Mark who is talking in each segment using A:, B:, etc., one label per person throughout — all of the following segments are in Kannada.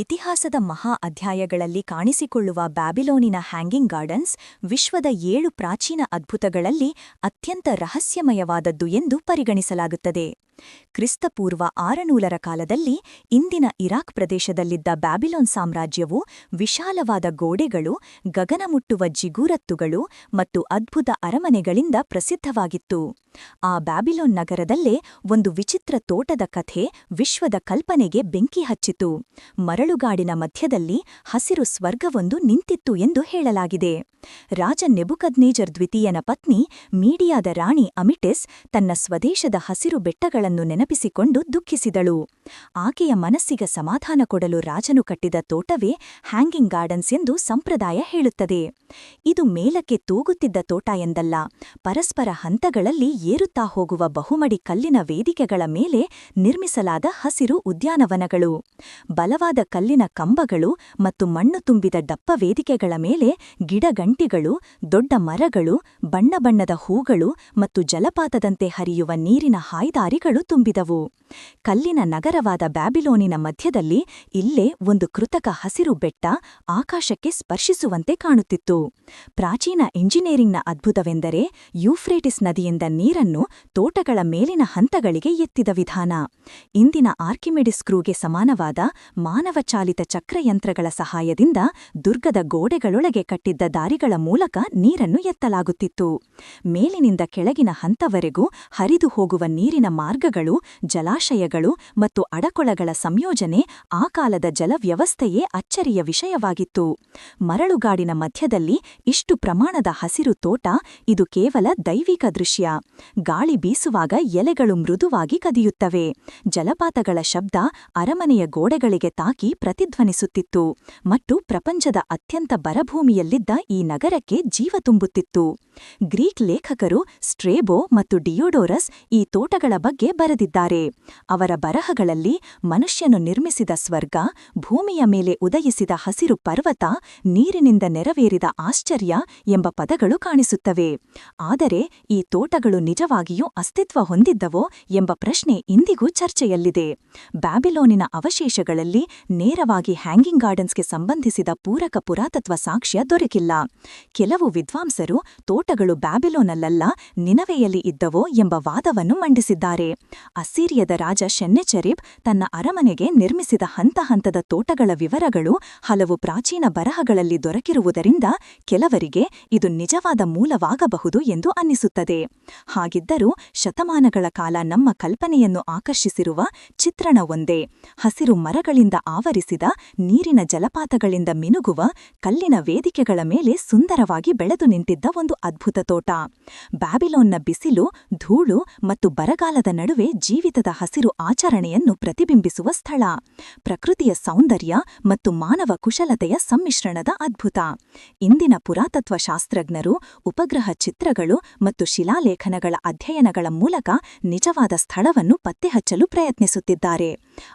A: ಇತಿಹಾಸದ ಮಹಾ ಅಧ್ಯಾಯಗಳಲ್ಲಿ ಕಾಣಿಸಿಕೊಳ್ಳುವ ಬ್ಯಾಬಿಲೋನಿನ ಹ್ಯಾಂಗಿಂಗ್ ಗಾರ್ಡನ್ಸ್ ವಿಶ್ವದ ಏಳು ಪ್ರಾಚೀನ ಅದ್ಭುತಗಳಲ್ಲಿ ಅತ್ಯಂತ ರಹಸ್ಯಮಯವಾದದ್ದು ಎಂದು ಪರಿಗಣಿಸಲಾಗುತ್ತದೆ. ಕ್ರಿಸ್ತಪೂರ್ವ ಆರನೂಲರ ಕಾಲದಲ್ಲಿ ಇಂದಿನ ಇರಾಕ್ ಪ್ರದೇಶದಲ್ಲಿದ್ದ ಬ್ಯಾಬಿಲೋನ್ ಸಾಮ್ರಾಜ್ಯವು ವಿಶಾಲವಾದ ಗೋಡೆಗಳು, ಗಗನಮುಟ್ಟುವ ಜಿಗೂರತ್ತುಗಳು ಮತ್ತು ಅದ್ಭುತ ಅರಮನೆಗಳಿಂದ ಪ್ರಸಿದ್ಧವಾಗಿತ್ತು. ಆ ಬ್ಯಾಬಿಲೋನ್ ನಗರದಲ್ಲೇ ಒಂದು ವಿಚಿತ್ರ ತೋಟದ ಕಥೆ ವಿಶ್ವದ ಕಲ್ಪನೆಗೆ ಬೆಂಕಿ ಹಚ್ಚಿತು. ಮರಳುಗಾಡಿನ ಮಧ್ಯದಲ್ಲಿ ಹಸಿರು ಸ್ವರ್ಗವೊಂದು ನಿಂತಿತ್ತು ಎಂದು ಹೇಳಲಾಗಿದೆ. ರಾಜ ನೆಬುಕದ್ನೇಜರ್ ದ್ವಿತೀಯನ ಪತ್ನಿ ಮೀಡಿಯಾದ ರಾಣಿ ಅಮಿಟೆಸ್ ತನ್ನ ಸ್ವದೇಶದ ಹಸಿರು ಬೆಟ್ಟಗಳನ್ನು ನೆನಪಿಸಿಕೊಂಡು ದುಃಖಿಸಿದಳು. ಆಕೆಯ ಮನಸ್ಸಿಗೆ ಸಮಾಧಾನ ಕೊಡಲು ರಾಜನು ಕಟ್ಟಿದ ತೋಟವೇ ಹ್ಯಾಂಗಿಂಗ್ ಗಾರ್ಡನ್ಸ್ ಎಂದು ಸಂಪ್ರದಾಯ ಹೇಳುತ್ತದೆ. ಇದು ಮೇಲಕ್ಕೆ ತೂಗುತ್ತಿದ್ದ ತೋಟ ಎಂದಲ್ಲ, ಪರಸ್ಪರ ಹಂತಗಳಲ್ಲಿ ಏರುತ್ತಾ ಹೋಗುವ ಬಹುಮಡಿ ಕಲ್ಲಿನ ವೇದಿಕೆಗಳ ಮೇಲೆ ನಿರ್ಮಿಸಲಾದ ಹಸಿರು ಉದ್ಯಾನವನಗಳು. ಬಲವಾದ ಕಲ್ಲಿನ ಕಂಬಗಳು ಮತ್ತು ಮಣ್ಣು ತುಂಬಿದ ಡಪ್ಪ ವೇದಿಕೆಗಳ ಮೇಲೆ ಗಿಡಗಂಟಿಗಳು, ದೊಡ್ಡ ಮರಗಳು, ಬಣ್ಣ ಬಣ್ಣದ ಹೂಗಳು ಮತ್ತು ಜಲಪಾತದಂತೆ ಹರಿಯುವ ನೀರಿನ ಹಾಯ್ದಾರಿಗಳು ತುಂಬಿದವು. ಕಲ್ಲಿನ ನಗರವಾದ ಬ್ಯಾಬಿಲೋನಿನ ಮಧ್ಯದಲ್ಲಿ ಇಲ್ಲೇ ಒಂದು ಕೃತಕ ಹಸಿರು ಬೆಟ್ಟ ಆಕಾಶಕ್ಕೆ ಸ್ಪರ್ಶಿಸುವಂತೆ ಕಾಣುತ್ತಿತ್ತು. ಪ್ರಾಚೀನ ಇಂಜಿನಿಯರಿಂಗ್ನ ಅದ್ಭುತವೆಂದರೆ ಯೂಫ್ರೇಟಿಸ್ ನದಿಯಿಂದ ನೀರನ್ನು ತೋಟಗಳ ಮೇಲಿನ ಹಂತಗಳಿಗೆ ಎತ್ತಿದ ವಿಧಾನ. ಇಂದಿನ ಆರ್ಕಿಮಿಡಿಸ್ ಕ್ರೂಗೆ ಸಮಾನವಾದ ಮಾನವಚಾಲಿತ ಚಕ್ರಯಂತ್ರಗಳ ಸಹಾಯದಿಂದ ದುರ್ಗದ ಗೋಡೆಗಳೊಳಗೆ ಕಟ್ಟಿದ್ದ ದಾರಿಗಳ ಮೂಲಕ ನೀರನ್ನು ಎತ್ತಲಾಗುತ್ತಿತ್ತು. ಮೇಲಿನಿಂದ ಕೆಳಗಿನ ಹಂತವರೆಗೂ ಹರಿದು ಹೋಗುವ ನೀರಿನ ಮಾರ್ಗಗಳು ಜಲಾಶಯಗಳು ಮತ್ತು ಅಡಕೊಳಗಳ ಸಂಯೋಜನೆ ಆ ಕಾಲದ ಜಲವ್ಯವಸ್ಥೆಯೇ ಅಚ್ಚರಿಯ ವಿಷಯವಾಗಿತ್ತು. ಮರಳುಗಾಡಿನ ಮಧ್ಯದಲ್ಲಿ ಇಷ್ಟು ಪ್ರಮಾಣದ ಹಸಿರು ತೋಟ ಇದು ಕೇವಲ ದೈವಿಕ ದೃಶ್ಯ. ಗಾಳಿ ಬೀಸುವಾಗ ಎಲೆಗಳು ಮೃದುವಾಗಿ ಕದಿಯುತ್ತವೆ. ಜಲಪಾತಗಳ ಶಬ್ದ ಅರಮನೆಯ ಗೋಡೆಗಳಿಗೆ ತಾಕಿ ಪ್ರತಿಧ್ವನಿಸುತ್ತಿತ್ತು. ಮತ್ತು ಪ್ರಪಂಚದ ಅತ್ಯಂತ ಬರಭೂಮಿಯಲ್ಲಿದ್ದ ಈ ನಗರಕ್ಕೆ ಜೀವ ತುಂಬುತ್ತಿತ್ತು. ಗ್ರೀಕ್ ಲೇಖಕರು ಸ್ಟ್ರೇಬೋ ಮತ್ತು ಡಿಯೋಡೋರಸ್ ಈ ತೋಟಗಳ ಬಗ್ಗೆ ಬರೆದಿದ್ದಾರೆ. ಅವರ ಬರಹಗಳಲ್ಲಿ ಮನುಷ್ಯನು ನಿರ್ಮಿಸಿದ ಸ್ವರ್ಗ, ಭೂಮಿಯ ಮೇಲೆ ಉದಯಿಸಿದ ಹಸಿರು ಪರ್ವತ, ನೀರಿನಿಂದ ನೆರವೇರಿದ ಆಶ್ಚರ್ಯ ಎಂಬ ಪದಗಳು ಕಾಣಿಸುತ್ತವೆ. ಆದರೆ ಈ ತೋಟಗಳು ನಿಜವಾಗಿಯೂ ಅಸ್ತಿತ್ವ ಹೊಂದಿದ್ದವೋ ಎಂಬ ಪ್ರಶ್ನೆ ಇಂದಿಗೂ ಚರ್ಚೆಯಲ್ಲಿದೆ. ಬ್ಯಾಬಿಲೋನಿನ ಅವಶೇಷಗಳಲ್ಲಿ ನೇರವಾಗಿ ಹ್ಯಾಂಗಿಂಗ್ ಗಾರ್ಡನ್ಸ್ಗೆ ಸಂಬಂಧಿಸಿದ ಪೂರಕ ಪುರಾತತ್ವ ಸಾಕ್ಷ್ಯ ದೊರಕಿಲ್ಲ. ಕೆಲವು ವಿದ್ವಾಂಸರು ತೋಟಗಳು ಬ್ಯಾಬಿಲೋನಲ್ಲ ನಿನವೆಯಲ್ಲಿ ಇದ್ದವೋ ಎಂಬ ವಾದವನ್ನು ಮಂಡಿಸಿದ್ದಾರೆ. ಅಸ್ಸೀರಿಯದ ರಾಜ ಶೆನ್ನೆಚೆರಿಬ್ ತನ್ನ ಅರಮನೆಗೆ ನಿರ್ಮಿಸಿದ ಹಂತ ಹಂತದ ತೋಟಗಳ ವಿವರಗಳು ಹಲವು ಪ್ರಾಚೀನ ಬರಹಗಳಲ್ಲಿ ದೊರಕಿರುವುದರಿಂದ ಕೆಲವರಿಗೆ ಇದು ನಿಜವಾದ ಮೂಲವಾಗಬಹುದು ಎಂದು ಅನ್ನಿಸುತ್ತದೆ. ಹಾಗಿದ್ದರೂ ಶತಮಾನಗಳ ಕಾಲ ನಮ್ಮ ಕಲ್ಪನೆಯನ್ನು ಆಕರ್ಷಿಸಿರುವ ಚಿತ್ರಣ ಒಂದೇ. ಹಸಿರು ಮರಗಳಿಂದ ಆವರಿಸಿದ, ನೀರಿನ ಜಲಪಾತಗಳಿಂದ ಮಿನುಗುವ, ಕಲ್ಲಿನ ವೇದಿಕೆಗಳ ಮೇಲೆ ಸುಂದರವಾಗಿ ಬೆಳೆದು ನಿಂತಿದ್ದ ಒಂದು ಅದ್ಭುತ ತೋಟ. ಬ್ಯಾಬಿಲೋನ್ನ ಬಿಸಿಲು, ಧೂಳು ಮತ್ತು ಬರಗಾಲದ ನಡುವೆ ಜೀವಿತದ ಹಸಿರು ಆಚರಣೆಯನ್ನು ಪ್ರತಿಬಿಂಬಿಸುವ ಸ್ಥಳ. ಪ್ರಕೃತಿಯ ಸೌಂದರ್ಯ ಮತ್ತು ಮಾನವ ಕುಶಲತೆಯ ಸಮ್ಮಿಶ್ರಣದ ಅದ್ಭುತ. ಇಂದಿನ ಪುರಾತತ್ವ ಶಾಸ್ತ್ರಜ್ಞರು ಉಪಗ್ರಹ ಚಿತ್ರಗಳು ಮತ್ತು ಶಿಲಾಲೇಖನಗಳ ಅಧ್ಯಯನಗಳ ಮೂಲಕ ನಿಜವಾದ ಸ್ಥಳವನ್ನು ಪತ್ತೆಹಚ್ಚಲು ಪ್ರಯತ್ನಿಸುತ್ತಿದ್ದಾರೆ.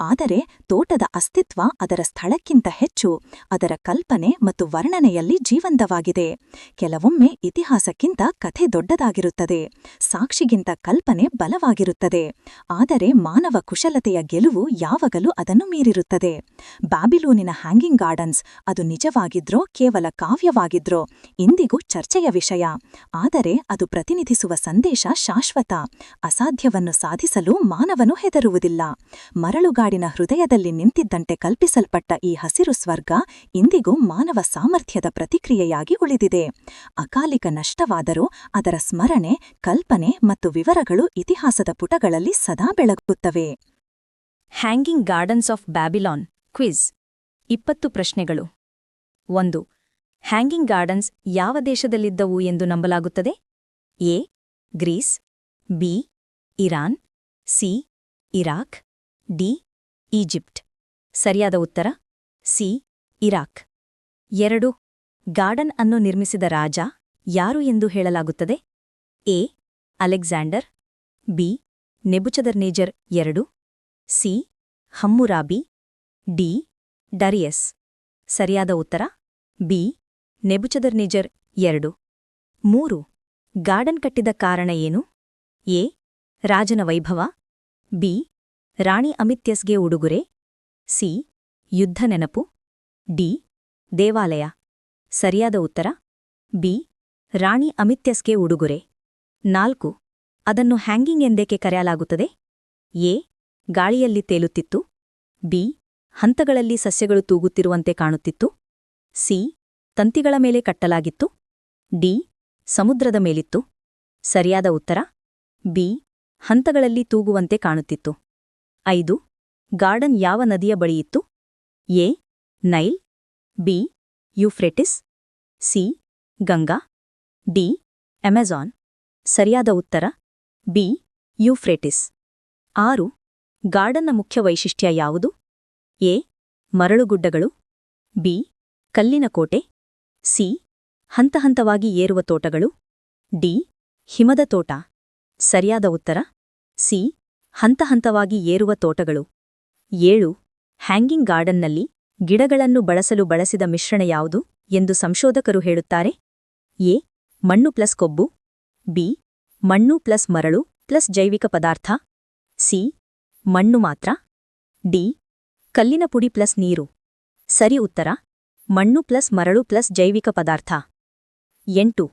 A: ಆದರೆ ತೋಟದ ಅಸ್ತಿತ್ವ ಅದರ ಸ್ಥಳಕ್ಕಿಂತ ಹೆಚ್ಚು, ಅದರ ಕಲ್ಪನೆ ಮತ್ತು ವರ್ಣನೆಯಲ್ಲಿ ಜೀವಂತವಾಗಿದೆ. ಕೆಲವೊಮ್ಮೆ ಇತಿಹಾಸಕ್ಕಿಂತ ಕಥೆ ದೊಡ್ಡದಾಗಿರುತ್ತದೆ, ಸಾಕ್ಷಿಗಿಂತ ಕಲ್ಪನೆ ಬಲವಾಗಿರುತ್ತದೆ. ಆದರೆ ಮಾನವ ಕುಶಲತೆಯ ಗೆಲುವು ಯಾವಾಗಲೂ ಅದನ್ನು ಮೀರಿರುತ್ತದೆ. ಬ್ಯಾಬಿಲೂನಿನ ಹ್ಯಾಂಗಿಂಗ್ ಗಾರ್ಡನ್ಸ್ ಅದು ನಿಜವಾಗಿದ್ರೋ, ಕೇವಲ ಕಾವ್ಯವಾಗಿದ್ರೋ, ಇಂದಿಗೂ ಚರ್ಚೆಯ ವಿಷಯ. ಆದರೆ ಅದು ಪ್ರತಿನಿಧಿಸುವ ಸಂದೇಶ ಶಾಶ್ವತ, ಅಸಾಧ್ಯವನ್ನು ಸಾಧಿಸಲು ಮಾನವನು ಹೆದರುವುದಿಲ್ಲ. ಮರಳುಗಾಡಿನ ಹೃದಯದಲ್ಲಿ ನಿಂತಿದ್ದಂತೆ ಕಲ್ಪಿಸಲ್ಪಟ್ಟ ಈ ಹಸಿರು ಸ್ವರ್ಗ ಇಂದಿಗೂ ಮಾನವ ಸಾಮರ್ಥ್ಯದ ಪ್ರತಿಕ್ರಿಯೆಯಾಗಿ ಉಳಿದಿದೆ. ಅಕಾಲಿಕ ನಷ್ಟವಾದರೂ ಅದರ ಸ್ಮರಣೆ, ಕಲ್ಪನೆ ಮತ್ತು ವಿವರಗಳು ಇತಿಹಾಸದ ಪುಟಗಳಲ್ಲಿ ಸದಾ ಬೆಳಗುತ್ತವೆ.
B: Hanging gardens of Babylon quiz. ಇಪ್ಪತ್ತು ಪ್ರಶ್ನೆಗಳು. ಒಂದು. ಹ್ಯಾಂಗಿಂಗ್ ಗಾರ್ಡನ್ಸ್ ಯಾವ ದೇಶದಲ್ಲಿದ್ದವು ಎಂದು ನಂಬಲಾಗುತ್ತದೆ? A. Greece. B. Iran. C. Iraq. D. Egypt. ಸರಿಯಾದ ಉತ್ತರ? ಸಿ. ಇರಾಕ್. ಎರಡು. ಗಾರ್ಡನ್ ಅನ್ನು ನಿರ್ಮಿಸಿದ ರಾಜ ಯಾರು ಎಂದು ಹೇಳಲಾಗುತ್ತದೆ? ಎ. ಅಲೆಕ್ಸಾಂಡರ್. ಬಿ. ನೆಬುಚದರ್ನೇಜರ್. ಎರಡು. ಸಿ. ಹಮ್ಮುರಾಬಿ. ಡಿ. ಡರಿಯಸ್. ಸರಿಯಾದ ಉತ್ತರ? ಬಿ. ನೆಬುಚದರ್ನೇಜರ್. ಎರಡು. ಮೂರು. ಗಾರ್ಡನ್ ಕಟ್ಟಿದ ಕಾರಣ ಏನು? ಎ. ರಾಜನ ವೈಭವ. ಬಿ. ರಾಣಿ ಅಮಿತ್ಯಸ್ಗೆ ಉಡುಗೊರೆ. ಸಿ. ಯುದ್ಧ ನೆನಪು. ಡಿ. ದೇವಾಲಯ. ಸರಿಯಾದ ಉತ್ತರ. ಬಿ. ರಾಣಿ ಅಮಿತ್ಯಸ್ಗೆ ಉಡುಗೊರೆ. ನಾಲ್ಕು. ಅದನ್ನು ಹ್ಯಾಂಗಿಂಗ್ ಎಂದೇಕೆ ಕರೆಯಲಾಗುತ್ತದೆ? ಎ. ಗಾಳಿಯಲ್ಲಿ ತೇಲುತ್ತಿತ್ತು. ಬಿ. ಹಂತಗಳಲ್ಲಿ ಸಸ್ಯಗಳು ತೂಗುತ್ತಿರುವಂತೆ ಕಾಣುತ್ತಿತ್ತು. ಸಿ. ತಂತಿಗಳ ಮೇಲೆ ಕಟ್ಟಲಾಗಿತ್ತು. ಡಿ. ಸಮುದ್ರದ ಮೇಲಿತ್ತು. ಸರಿಯಾದ ಉತ್ತರ. ಬಿ. ಹಂತಗಳಲ್ಲಿ ತೂಗುವಂತೆ ಕಾಣುತ್ತಿತ್ತು. ಐದು. ಗಾರ್ಡನ್ ಯಾವ ನದಿಯ ಬಳಿಯಿತ್ತು A. Nile. B. Euphrates. C. Ganga. D. Amazon. ಸರಿಯಾದ ಉತ್ತರ? ಬಿ. ಯುಫ್ರೆಟಿಸ್. ಆರು. ಗಾರ್ಡನ್ನ ಮುಖ್ಯ ವೈಶಿಷ್ಟ್ಯ ಯಾವುದು? ಎ. ಮರಳುಗುಡ್ಡಗಳು. ಬಿ. ಕಲ್ಲಿನ ಕೋಟೆ. ಸಿ. ಹಂತ ಹಂತವಾಗಿ ಏರುವ ತೋಟಗಳು. ಡಿ. ಹಿಮದ ತೋಟ. ಸರಿಯಾದ ಉತ್ತರ? ಸಿ. ಹಂತಹಂತವಾಗಿ ಏರುವ ತೋಟಗಳು. ಏಳು. ಹ್ಯಾಂಗಿಂಗ್ ಗಾರ್ಡನ್ನಲ್ಲಿ ಗಿಡಗಳನ್ನು ಬಳಸಲು ಬಳಸಿದ ಮಿಶ್ರಣ ಯಾವುದು ಎಂದು ಸಂಶೋಧಕರು ಹೇಳುತ್ತಾರೆ. ಎ. ಮಣ್ಣು ಪ್ಲಸ್ ಕೊಬ್ಬು. ಬಿ. ಮಣ್ಣು ಪ್ಲಸ್ ಮರಳು ಪ್ಲಸ್ ಜೈವಿಕ ಪದಾರ್ಥ. ಸಿ. ಮಣ್ಣು ಮಾತ್ರ. ಡಿ. ಕಲ್ಲಿನ ಪುಡಿ ಪ್ಲಸ್ ನೀರು. ಸರಿ ಉತ್ತರ. ಮಣ್ಣು ಪ್ಲಸ್ ಮರಳು ಪ್ಲಸ್ ಜೈವಿಕ ಪದಾರ್ಥ. ಎಂಟು.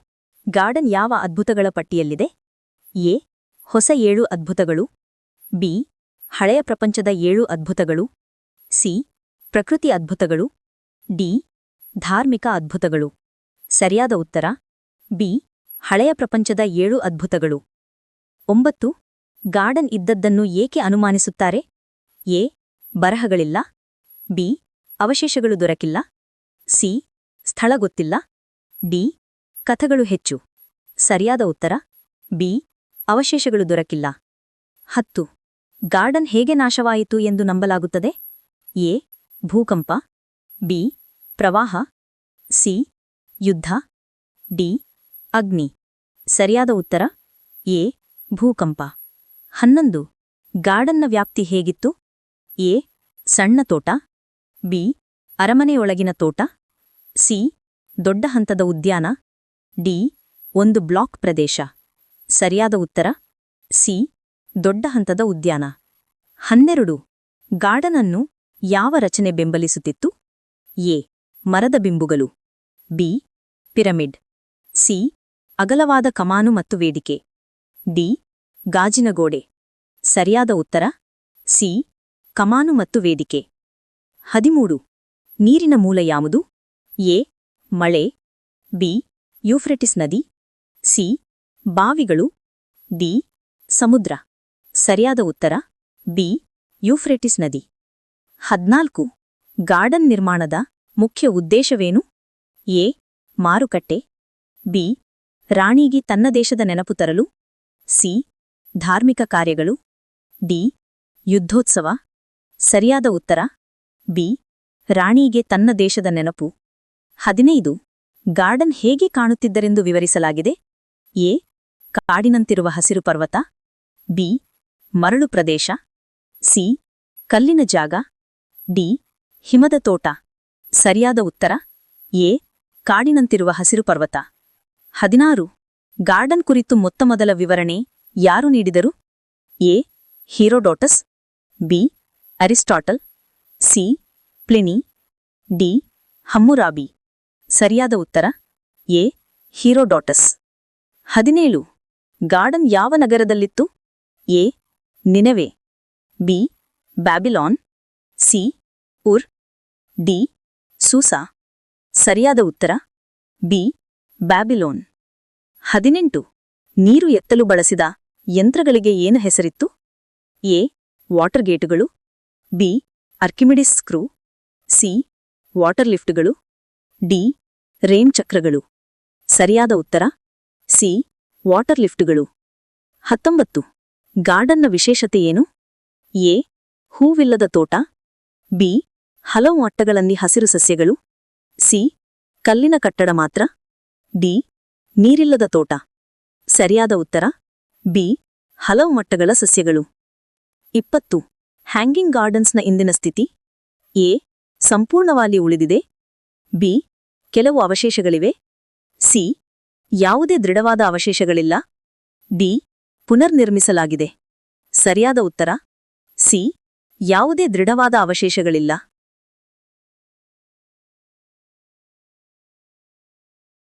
B: ಗಾರ್ಡನ್ ಯಾವ ಅದ್ಭುತಗಳ ಪಟ್ಟಿಯಲ್ಲಿದೆ? ಎ. ಹೊಸ ಏಳು ಅದ್ಭುತಗಳು. ಬಿ. ಹಳೆಯ ಪ್ರಪಂಚದ ಏಳು ಅದ್ಭುತಗಳು. ಸಿ. ಪ್ರಕೃತಿ ಅದ್ಭುತಗಳು. ಡಿ. ಧಾರ್ಮಿಕ ಅದ್ಭುತಗಳು. ಸರಿಯಾದ ಉತ್ತರ. ಬಿ. ಹಳೆಯ ಪ್ರಪಂಚದ ಏಳು ಅದ್ಭುತಗಳು. ಒಂಬತ್ತು. ಗಾರ್ಡನ್ ಇದ್ದದ್ದನ್ನು ಏಕೆ ಅನುಮಾನಿಸುತ್ತಾರೆ? ಎ. ಬರಹಗಳಿಲ್ಲ. ಬಿ. ಅವಶೇಷಗಳು ದೊರಕಿಲ್ಲ. ಸಿ. ಸ್ಥಳ ಗೊತ್ತಿಲ್ಲ. ಡಿ. ಕಥಗಳು ಹೆಚ್ಚು. ಸರಿಯಾದ ಉತ್ತರ. ಬಿ. ಅವಶೇಷಗಳು ದೊರಕಿಲ್ಲ. ಹತ್ತು. ಗಾರ್ಡನ್ ಹೇಗೆ ನಾಶವಾಯಿತು ಎಂದು ನಂಬಲಾಗುತ್ತದೆ? ಎ. ಭೂಕಂಪ. ಬಿ. ಪ್ರವಾಹ. ಸಿ. ಯುದ್ಧ. ಡಿ. ಅಗ್ನಿ. ಸರಿಯಾದ ಉತ್ತರ? ಎ. ಭೂಕಂಪ. ಹನ್ನೊಂದು. ಗಾರ್ಡನ್ನ ವ್ಯಾಪ್ತಿ ಹೇಗಿತ್ತು? ಎ. ಸಣ್ಣ ತೋಟ. ಬಿ. ಅರಮನೆಯೊಳಗಿನ ತೋಟ. ಸಿ. ದೊಡ್ಡ ಹಂತದ ಉದ್ಯಾನ. ಡಿ. ಒಂದು ಬ್ಲಾಕ್ ಪ್ರದೇಶ. ಸರಿಯಾದ ಉತ್ತರ? ಸಿ. ದೊಡ್ಡ ಹಂತದ ಉದ್ಯಾನ. ಹನ್ನೆರಡು. ಗಾರ್ಡನ್ ಅನ್ನು ಯಾವ ರಚನೆ ಬೆಂಬಲಿಸುತ್ತಿತ್ತು? ಎ. ಮರದ ಬಿಂಬುಗಳು. ಬಿ. ಪಿರಮಿಡ್. ಸಿ. ಅಗಲವಾದ ಕಮಾನು ಮತ್ತು ವೇದಿಕೆ. ಡಿ. ಗಾಜಿನ ಗೋಡೆ. ಸರಿಯಾದ ಉತ್ತರ? ಸಿ. ಕಮಾನು ಮತ್ತು ವೇದಿಕೆ. ಹದಿಮೂರು. ನೀರಿನ ಮೂಲ ಯಾವುದು? ಎ. ಮಳೆ. ಬಿ. ಯೂಫ್ರೆಟಿಸ್ ನದಿ. ಸಿ. ಬಾವಿಗಳು. ಡಿ. ಸಮುದ್ರ. ಸರಿಯಾದ ಉತ್ತರ? ಬಿ. ಯುಫ್ರೆಟಿಸ್ ನದಿ. ಹದ್ನಾಲ್ಕು. ಗಾರ್ಡನ್ ನಿರ್ಮಾಣದ ಮುಖ್ಯ ಉದ್ದೇಶವೇನು? ಎ. ಮಾರುಕಟ್ಟೆ. ಬಿ. ರಾಣಿಗೆ ತನ್ನ ದೇಶದ ನೆನಪು ತರಲು. ಸಿ. ಧಾರ್ಮಿಕ ಕಾರ್ಯಗಳು. ಡಿ. ಯುದ್ಧೋತ್ಸವ. ಸರಿಯಾದ ಉತ್ತರ? ಬಿ. ರಾಣಿಗೆ ತನ್ನ ದೇಶದ ನೆನಪು. ಹದಿನೈದು. ಗಾರ್ಡನ್ ಹೇಗೆ ಕಾಣುತ್ತಿದ್ದರೆಂದು ವಿವರಿಸಲಾಗಿದೆ? ಎ. ಕಾಡಿನಂತಿರುವ ಹಸಿರು ಪರ್ವತ. ಬಿ. ಮರಳು ಪ್ರದೇಶ. ಸಿ. ಕಲ್ಲಿನ ಜಾಗ. ಡಿ. ಹಿಮದ ತೋಟ. ಸರಿಯಾದ ಉತ್ತರ. ಎ. ಕಾಡಿನಂತಿರುವ ಹಸಿರು ಪರ್ವತ. ಹದಿನಾರು. ಗಾರ್ಡನ್ ಕುರಿತು ಮೊತ್ತಮೊದಲ ವಿವರಣೆ ಯಾರು ನೀಡಿದರು? A. Herodotus. B. Aristotle. C. Pliny. D. Hammurabi. ಸರಿಯಾದ ಉತ್ತರ. ಎ. ಹೀರೋಡೋಟಸ್. ಹದಿನೇಳು. ಗಾರ್ಡನ್ ಯಾವ ನಗರದಲ್ಲಿತ್ತು? A. Nineveh. B. Babylon. C. Ur. D. Susa. ಸರಿಯಾದ ಉತ್ತರ. ಬಿ. ಬ್ಯಾಬಿಲೋನ್. ಹದಿನೆಂಟು. ನೀರು ಎತ್ತಲು ಬಳಸಿದ ಯಂತ್ರಗಳಿಗೆ ಏನು ಹೆಸರಿತ್ತು? A. Water ಗೇಟುಗಳು. B. Archimedes screw. C. Water ಲಿಫ್ಟ್ಗಳು. D. Rain ಚಕ್ರಗಳು. ಸರಿಯಾದ ಉತ್ತರ. ಸಿ. ವಾಟರ್ ಲಿಫ್ಟ್ಗಳು. ಹತ್ತೊಂಬತ್ತು. ಗಾರ್ಡನ್ನ ವಿಶೇಷತೆ ಏನು? ಎ. ಹೂವಿಲ್ಲದ ತೋಟ. ಬಿ. ಹಲವು ಮಟ್ಟಗಳಲ್ಲಿ ಹಸಿರು ಸಸ್ಯಗಳು. ಸಿ. ಕಲ್ಲಿನ ಕಟ್ಟಡ ಮಾತ್ರ. ಡಿ. ನೀರಿಲ್ಲದ ತೋಟ. ಸರಿಯಾದ ಉತ್ತರ. ಬಿ. ಹಲವು ಮಟ್ಟಗಳ ಸಸ್ಯಗಳು. ಇಪ್ಪತ್ತು. ಹ್ಯಾಂಗಿಂಗ್ ಗಾರ್ಡನ್ಸ್ನ ಇಂದಿನ ಸ್ಥಿತಿ. ಎ. ಸಂಪೂರ್ಣವಾಗಿ ಉಳಿದಿದೆ. ಬಿ. ಕೆಲವು ಅವಶೇಷಗಳಿವೆ. ಸಿ. ಯಾವುದೇ ದೃಢವಾದ ಅವಶೇಷಗಳಿಲ್ಲ. ಡಿ. ಪುನರ್ನಿರ್ಮಿಸಲಾಗಿದೆ. ಸರಿಯಾದ ಉತ್ತರ? ಸಿ. ಯಾವುದೇ ದೃಢವಾದ ಅವಶೇಷಗಳಿಲ್ಲ.